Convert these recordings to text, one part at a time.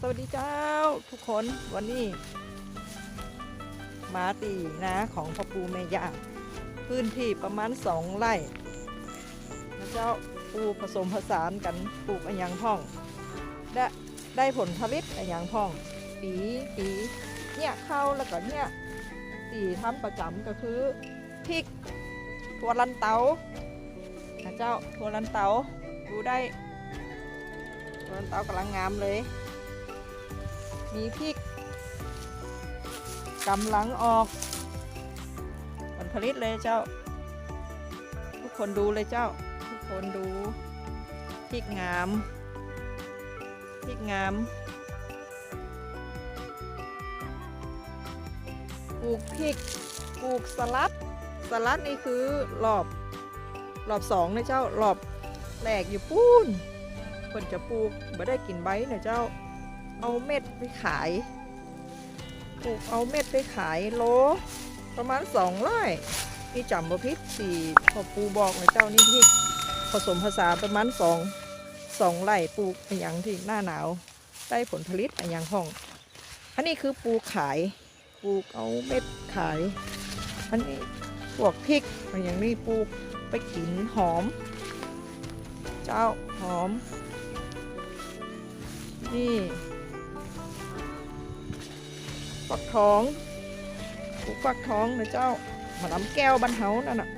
สวัสดีเจ้าทุกคนวันนี้มาตีนะของพ่อปูแม่ย่าพื้นที่ประมาณสองไร่นะเจ้าปูผสมผสานกันปลูกอันยังพ่องได้ได้ผลผลิตอันยังพ่องปีปีเนี่ยเข้าแล้วก็เนี่ยตีทำประจำก็คือพริกถั่วลันเตานะเจ้าถั่วลันเตาดูได้ถั่วลันเตากำลังงามเลย มีพริกกำลังออกผลผลิตเลยเจ้า ทุกคนดูเลยเจ้า ทุกคนดูพริกงามพริกงามปลูกพริกปลูกสลัดสลัดนี่คือรอบรอบสองนะเจ้ารอบแรกอยู่ปูนคนจะปลูกไม่ได้กินใบนะเจ้า เอาเม็ดไปขายปลูกเอาเม็ดไปขายโล ประมาณสองไร่นี่จำบ่พิษสี่พอปูบอกนะเจ้านี่พิษผสมผสานประมาณสองสองไร่ปลูกอย่างที่หน้าหนาว ได้ผลผลิตอย่างห้อง อันนี้คือปลูกขายปลูกเอาเม็ดขาย อันนี้พวกพริกอย่างนี้ปลูกไปกินหอม เจ้าหอม นี่ ฟักทองปลูกฟักทองนะเจ้ามาลำแก้วบันเฮานั่นน่ะ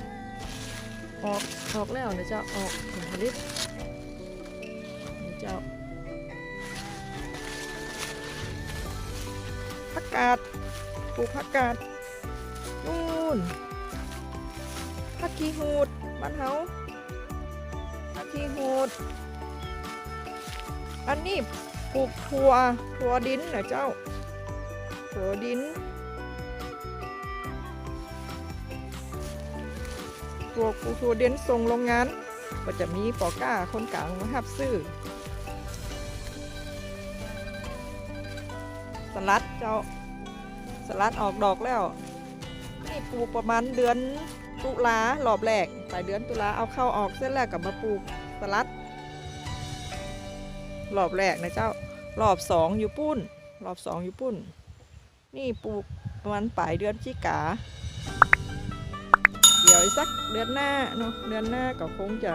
ออกออกแล้วนะเจ้าออกผลผลิตนะเจ้าผักกาดปลูกผักกาดนู่นผักขี้หูดบ้านเฮาผักขี้หูดอันนี้ปลูกถั่วถั่วดินนะเจ้า ถั่วดินถั่วปลูกถั่วดินส่งโรงงาน ก็จะมีปอก้าคนกลางมาหับซื้อสลัดเจ้าสลัดออกดอกแล้ว นี่ปลูกประมาณเดือนตุลารอบแรกปลายเดือนตุลาเอาเข้าออกเส้นแรกกลับมาปลูกสลัดรอบแรกนะเจ้ารอบสองอยู่ปุ้นรอบสองอยู่ปุ้น นี่ปลูกประมาณปลายเดือนจิกา เดี๋ยวสักเดือนหน้าเนาะเดือนหน้าก็คงจะ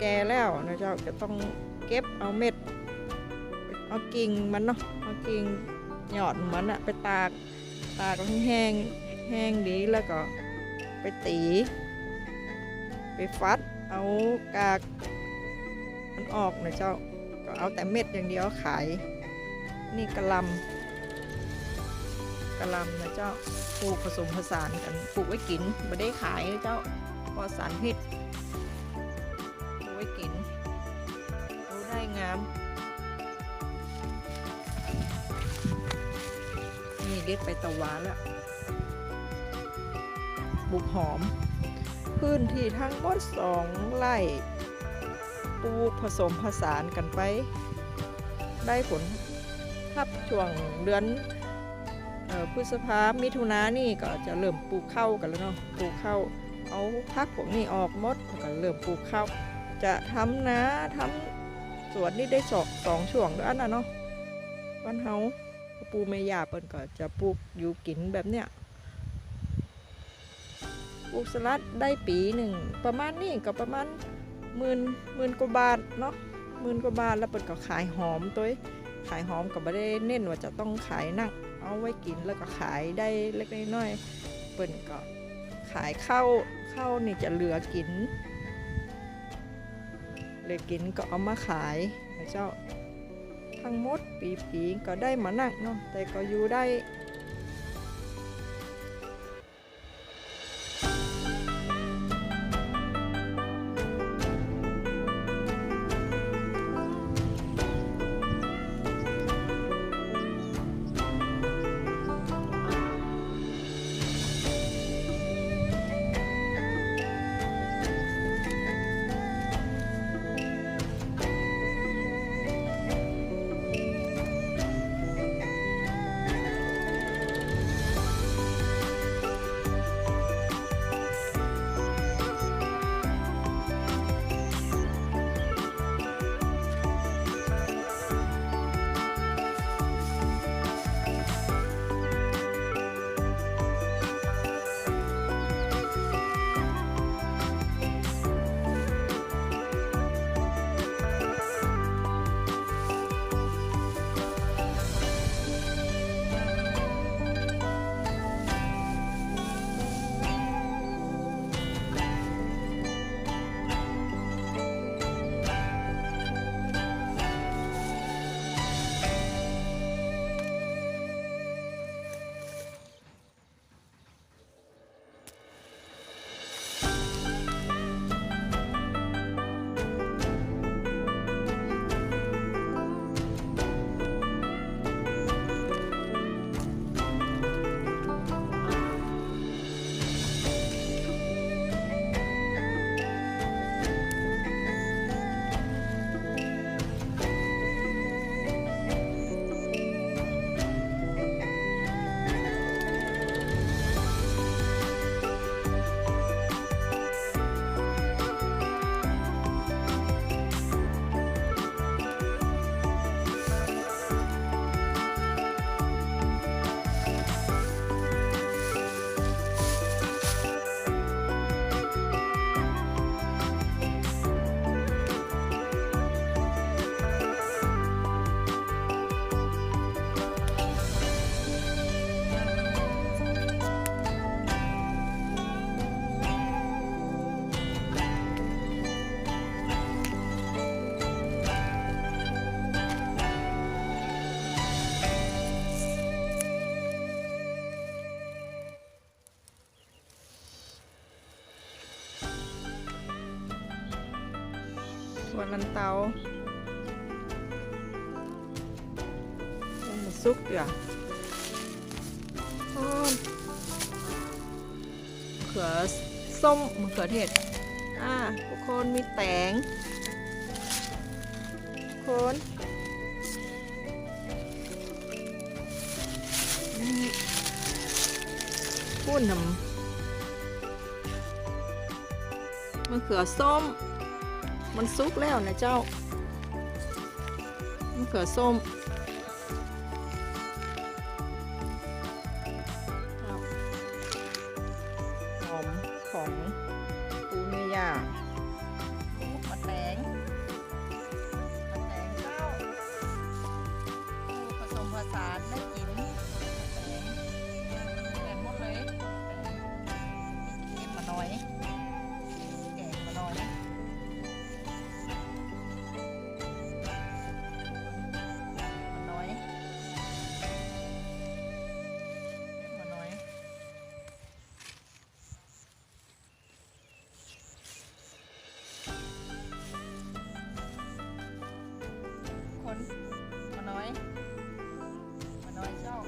แก่แล้วนะเจ้าจะต้องเก็บเอาเม็ด เอากิ่งมันเนาะเอากิ่งหยอดมันอะไปตากตากแห้งแห้งดีแล้วก็ไปตี ไปฟัดเอากากมันออกนะเจ้าก็เอาแต่เม็ดอย่างเดียวขาย นี่กระลำ กระลำนะเจ้าปลูกผสมผสานกันปลูกไว้กินไม่ได้ขายนะเจ้าปลอดสารพิษปลูกไว้กินดูได้งามนี่เด็ดไปตะวันล้วบุกหอม พื้นที่ทั้งหมดสองไร่ปลูกผสมผสานกันไป ได้ผลทับช่วงเดือน พฤษภามิถุนานี่ก็จะเริ่มปลูกข้าวกันแล้วเนาะปลูกข้าวเอาพักพวกนี้ออกมดแล้วก็เริ่มปลูกข้าวจะทำนาทำสวนนี่ได้สองสองช่วงด้วยนะเนาะบ้านเฮาปูเมยาเปิ้นก็จะปลูกอยู่กินแบบเนี้ยปลูกสลัดได้ปีหนึ่งประมาณนี้ก็ประมาณหมื่นหมื่นกว่าบาทเนาะหมื่นกว่าบาทแล้วเปิดก็ขายหอมตัวขายหอมก็ไม่ได้เน้นว่าจะต้องขายนัก เอาไว้กินแล้วก็ขายได้เล็กน้อยเปิดก็ขายข้าวข้าวนี่จะเหลือกินเหลือกินก็เอามาขายนะเจ้าทั้งหมดปีๆก็ได้มานักเนาะแต่ก็อยู่ได้ ถั่วลันเตายังมาซุกเดี๋ยวอ้อมเขือส้มมะเขือเทศ อ่า ทุกคนมีแตงทุกคนนี่พูดนำมะเขือส้ม มันสุกแล้วนะเจ้ามะเขือส้มหอมของปูเมย่ามา คนมาน้อยมาน้อยเจ้า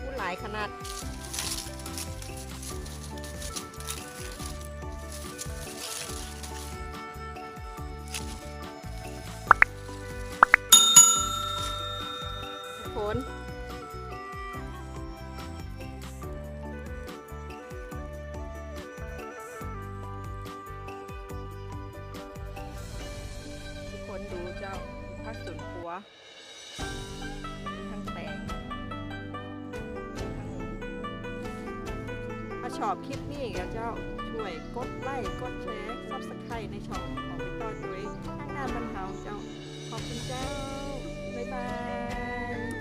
พูดหลายขนาด ทุกคนทุกคนดูเจ้าพักสวนครัวทั้งแตงถ้าชอบคลิปนี้ก็เจ้าช่วยกดไลค์กดแชร์ซับสไครต์ในช่องของพี่ต้อยด้วยข้างหน้าบรรเทาเจ้าขอบคุณเจ้า บ๊ายบาย